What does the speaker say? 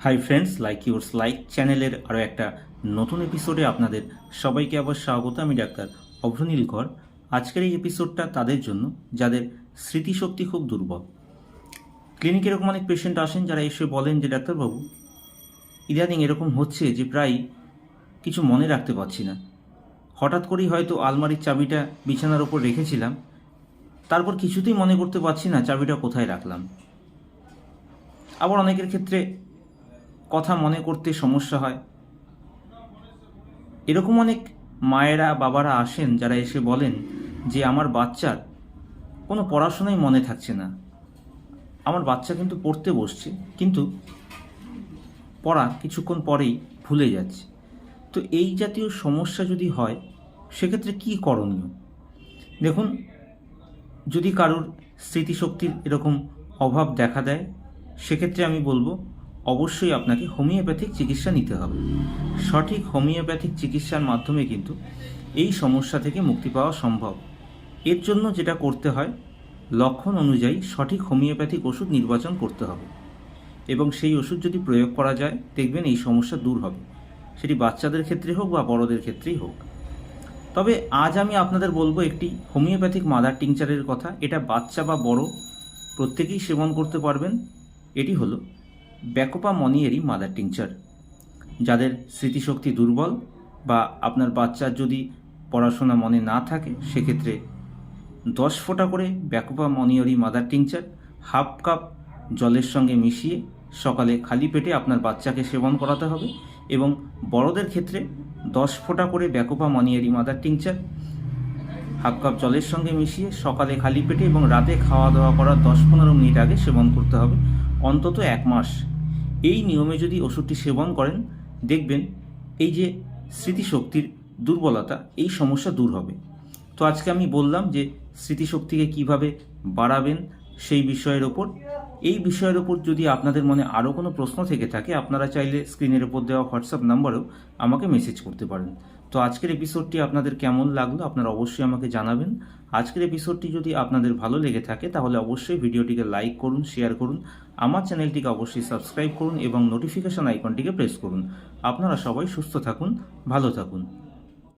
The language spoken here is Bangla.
Hi friends like yours like চ্যানেলের আরও একটা নতুন এপিসোডে আপনাদের সবাইকে আবার স্বাগত। আমি ডাক্তার অভ্রনীল কর। আজকের এই এপিসোডটা তাদের জন্য, যাদের স্মৃতিশক্তি খুব দুর্বল। ক্লিনিকে এরকম অনেক পেশেন্ট আসেন যারা এসে বলেন যে ডাক্তারবাবু ইদানিং এরকম হচ্ছে যে, প্রায় কিছু মনে রাখতে পারছি না। হঠাৎ করেই হয়তো আলমারির চাবিটা বিছানার ওপর রেখেছিলাম। তারপর কিছুতেই মনে করতে পারছি না, চাবিটা কোথায় রাখলাম? আবার অনেকের ক্ষেত্রে কথা মনে করতে সমস্যা হয়। এরকম অনেক মায়েরা, বাবারা আসেন যারা এসে বলেন যে, আমার বাচ্চার কোনো পড়াশোনাই মনে থাকছে না। আমার বাচ্চা কিন্তু পড়তে বসছে, কিন্তু পড়া কিছুক্ষণ পরেই ভুলে যাচ্ছে। তো এই জাতীয় সমস্যা যদি হয়, সেক্ষেত্রে কি করণীয়? দেখুন, যদি কারোর স্মৃতিশক্তির এরকম অভাব দেখা দেয়, সেক্ষেত্রে আমি বলব অবশ্যই আপনাকে হোমিওপ্যাথিক চিকিৎসা নিতে হবে। সঠিক হোমিওপ্যাথিক চিকিৎসার মাধ্যমে কিন্তু এই সমস্যা থেকে মুক্তি পাওয়া সম্ভব। এর জন্য যেটা করতে হয়, লক্ষণ অনুযায়ী সঠিক হোমিওপ্যাথিক ওষুধ নির্বাচন করতে হবে। এবং সেই ওষুধ যদি প্রয়োগ করা যায়, দেখবেন এই সমস্যা দূর হবে। সেটি বাচ্চাদের ক্ষেত্রে হোক বা বড়দের ক্ষেত্রেই হোক। তবে আজ আমি আপনাদের বলব একটি হোমিওপ্যাথিক মাদার টিংচারের কথা। এটা বাচ্চা বা বড়, প্রত্যেকেই সেবন করতে পারবেন। এটি হলো ব্যাকোপা মনিয়েরি মাদার টিংচার যাদের স্মৃতিশক্তি দুর্বল বা আপনার বাচ্চার যদি পড়াশোনা মনে না থাকে, সেক্ষেত্রে দশ ফোঁটা করে bacopa monnieri mother tincture half cup জলের সঙ্গে মিশিয়ে সকালে খালি পেটে আপনার বাচ্চাকে সেবন করাতে হবে এবং বড়দের ক্ষেত্রে দশ ফোঁটা করে bacopa monnieri mother tincture half cup জলের সঙ্গে মিশিয়ে সকালে খালি পেটে এবং রাতে খাওয়া দাওয়া করার দশ পনেরো মিনিট আগে সেবন করতে হবে। অন্তত এক মাস। এই নিয়মে যদি ওষুধটি সেবন করেন, দেখবেন এই যে স্মৃতিশক্তির দুর্বলতা, এই সমস্যা দূর হবে। তো আজকে আমি বললাম যে স্মৃতিশক্তিকে কীভাবে বাড়াবেন সেই বিষয়ের ওপর। এই বিষয়ের ওপর যদি আপনাদের মনে আরও কোনো প্রশ্ন থেকে থাকে, আপনারা চাইলে স্ক্রিনের ওপর দেওয়া হোয়াটসঅ্যাপ নাম্বারেও আমাকে মেসেজ করতে পারেন। তো আজকের এপিসোডটি আপনাদের কেমন লাগল আপনারা অবশ্যই আমাকে জানাবেন। আজকের এপিসোডটি যদি আপনাদের ভালো লেগে থাকে, তাহলে অবশ্যই ভিডিওটিকে লাইক করুন শেয়ার করুন, আমার চ্যানেলটিকে অবশ্যই সাবস্ক্রাইব করুন এবং নোটিফিকেশন আইকনটিকে প্রেস করুন। আপনারা সবাই সুস্থ থাকুন, ভালো থাকুন।